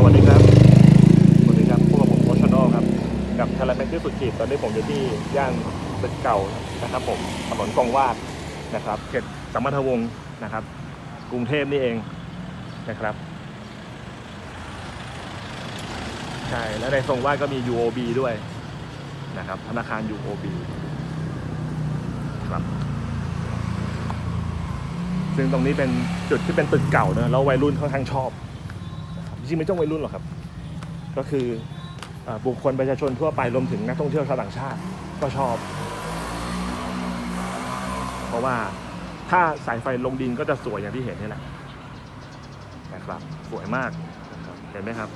สวัสดีครับ สวัสดีครับพวกผมโคชโนครับ กับทาราเมนที่สุดขีดตอนนี้ผมอยู่ที่ย่านตึกเก่านะครับ ผม ถนนกองวาดนะครับ เขตสัมพันธวงศ์นะครับ กรุงเทพนี่เองนะครับ ใช่ และในทรงวาดก็มี UOB ด้วยนะครับ ธนาคาร UOB ครับ ซึ่งตรงนี้เป็นจุดที่เป็นตึกเก่านะแล้ววัยรุ่นค่อนข้างชอบ จริงไม่ต้องวัยรุ่นหรอกครับ ก็คืออบุคคลประชาชนทั่วไปรวมถึงนักท่องเที่ยวชาวต่างชาติก็ชอบ เพราะว่าถ้าสายไฟลงดินก็จะสวยอย่างที่เห็นนี่แหละนะครับสวยมากเห็นไหมครับ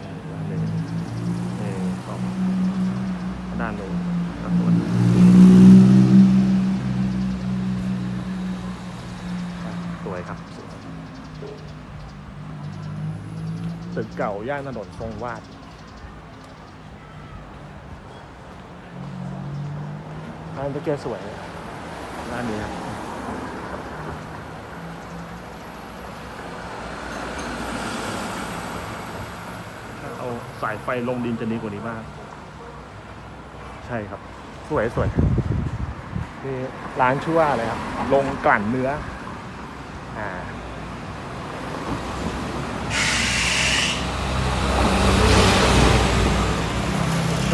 อืมด้านนี้นี่สองด้านนู้นครับสวยครับสวย ตึกเก่าย่านถนนทรงวาด ร้านตะเกียสวยร้านนี้ครับถ้าเอาสายไฟลงดินจะดีกว่านี้มาก ใช่ครับ สวยสวยนี่ร้านชื่อว่าอะไรครับ ลงกลั่นเนื้อ อ่า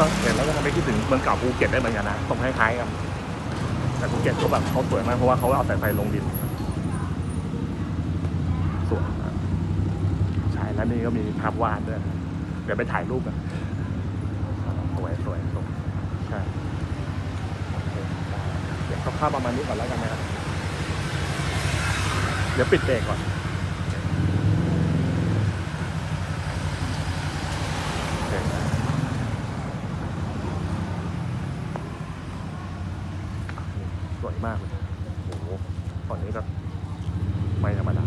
ก็เห็นแล้วก็ทำให้คิดถึงเมืองเก่าภูเก็ตได้เหมือนกันนะตรงคล้ายๆกันแต่ภูเก็ตเขาแบบเขาสวยมากเพราะว่าเขาเอาสายไฟลงดินสวยใช่แล้วนี่ก็มีภาพวาดด้วยเดี๋ยวไปถ่ายรูปกันสวยสวยสวยใช่เด้เดี๋ยวเขาภาพประมาณนี้ก่อนแล้วกันนะครับเดี๋ยวปิดเบรกก่อน สวยมากเลยโอ้โหตอนนี้ก็ไม่ธรรมดา